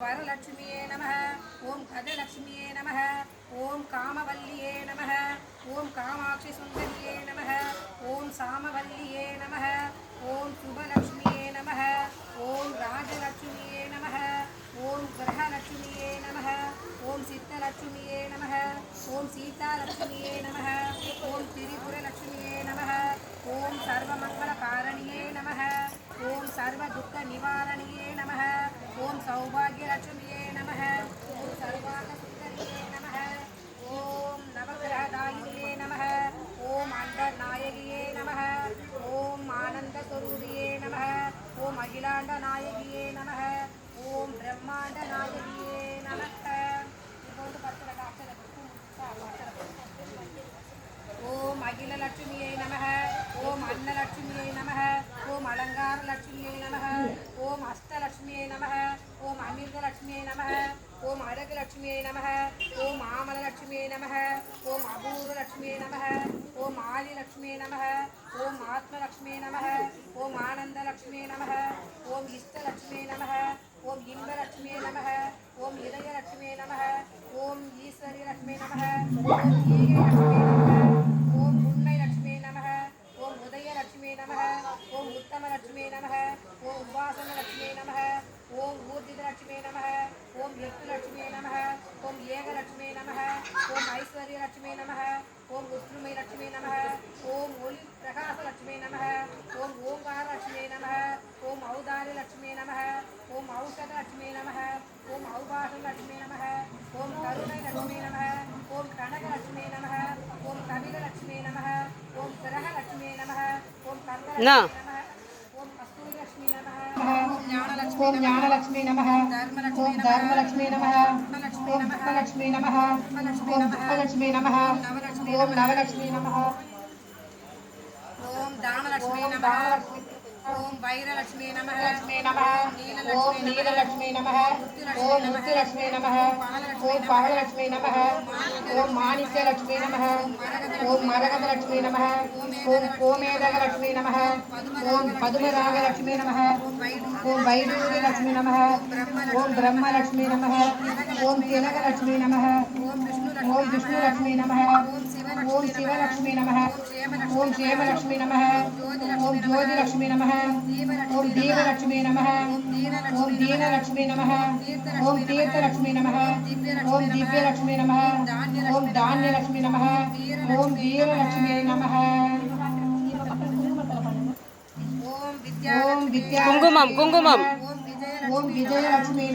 வரலட்சுமியே நம ஓம் கஜலட்சுமியே நம ஓம் காமவல்லியே நம ஓம் காமாட்சி சுந்தரியே நம ஓம் சாமவல்லியே நம ஓம் சுபலட்சுமியே நம ஓம் ராஜலட்சுமியே நம ஓம் கிரகலட்சுமியே நம ஓம் சித்தலட்சுமியே நம ஓம் சீதாலட்சுமியே நம ஓம் திரிபுரலட்சுமியே பிரம்மாண்ட நாயகியே நமக ஓம் பிரம்மாண்ட நாயகியே நமக இப்போ வந்து பத்து ரெண்டு அக்ஷரம் ஓம் அகில லட்சுமியை நமக ஓம் அன்னலட்சுமியை நமக ஓம் அலங்கார லட்சுமியை நமக ஓம் அஷ்டலட்சுமியை நமக ஓம் அமிர்த லட்சுமியை நமக ओम अड़गलक्ष्मी नम ओम आमल लक्ष्मी नम ओम अभूरलक्ष्मी नम ओम आल्यलक्ष्मी नम ओम आत्मलक्ष्मी नम ओम आनंदलक्ष्मी नम ओम इष्टलक्ष्म्यै नम ओम इम्बलक्ष्म्यै नम ओम हृदय लक्ष्मी नम ओम ईश्वरी लक्ष्मी नम ओम उत्तम लक्ष्मी ओम ओम उपासन लक्ष्मी ओम ओम ऊर्जित लक्ष्मी ओम ऊर्जितलक्ष्म्यै लक्ष्मी नमः ओम विष्णुमयी लक्ष्मी नम ओं होली प्रकाश लक्ष्मी नम ओं ओंकार लक्ष्मी नम ओं औदारी लक्ष्मी नम ओं औषध लक्ष्मी नम ओं औभाष लक्ष्मी नम ओं करुण लक्ष्मी नम ओं कनक लक्ष्मी नम ओं कविल लक्ष्मी नम ओं ग्रह लक्ष्मी नम ओं कर्म ओम ज्ञान लक्ष्मी नमः ओम ज्ञान लक्ष्मी नमः ओम धर्म लक्ष्मी नमः ओम लक्ष्मी नमः ओम लक्ष्मी नमः ओम नवलक्ष्मी नमः, ओम दामलक्ष्मी नमः, ओम वैरलक्ष्मी नमः लक्ष्मी नमः ओम नीललक्ष्मी नमः, ओम मुक्तिलक्ष्मी नमः, ओम पहलक्ष्मी नमः, ओम माणिक्यलक्ष्मी नमः ఓం నీలలక్ష్మీ నమ ఓం ముత్తులక్ష్మీ నమ ఓం పహలక్ష్మీ నమ ఓం మాణిక్యలక్ష్మీ నమ ఓం మరగదలక్ష్మీ నమ ఓం కోమేదగలక్ష్మీ నమ ఓం పదుమరాగలక్ష్మీ నమ ఓం వైడూరి లక్ష్మీ నమ ఓం బ్రహ్మలక్ష్మీ నమ ఓం తిలకలక్ష్మీ నమ ఓం విష్ణు ఓం విష్ణులక్ష్మీ నమ ఓం శివలక్ష్మీ నమ ఓం క్షేమలక్ష్మీ నమ ఓం జ్యోతిలక్ష్మీ నమ ఓం దీవలక్ష్మీ నమ ఓం దీనలక్ష్మీ నమ ఓం తీర్థలక్ష్మీ నమ ఓం దివ్యలక్ష్మీ నమ ఓం தானியலட்சுமி நம ஓம் வீரலட்சுமி நம ஓம் வித்யா குங்குமம் குங்குமம் ஓம் விஜயலட்சுமி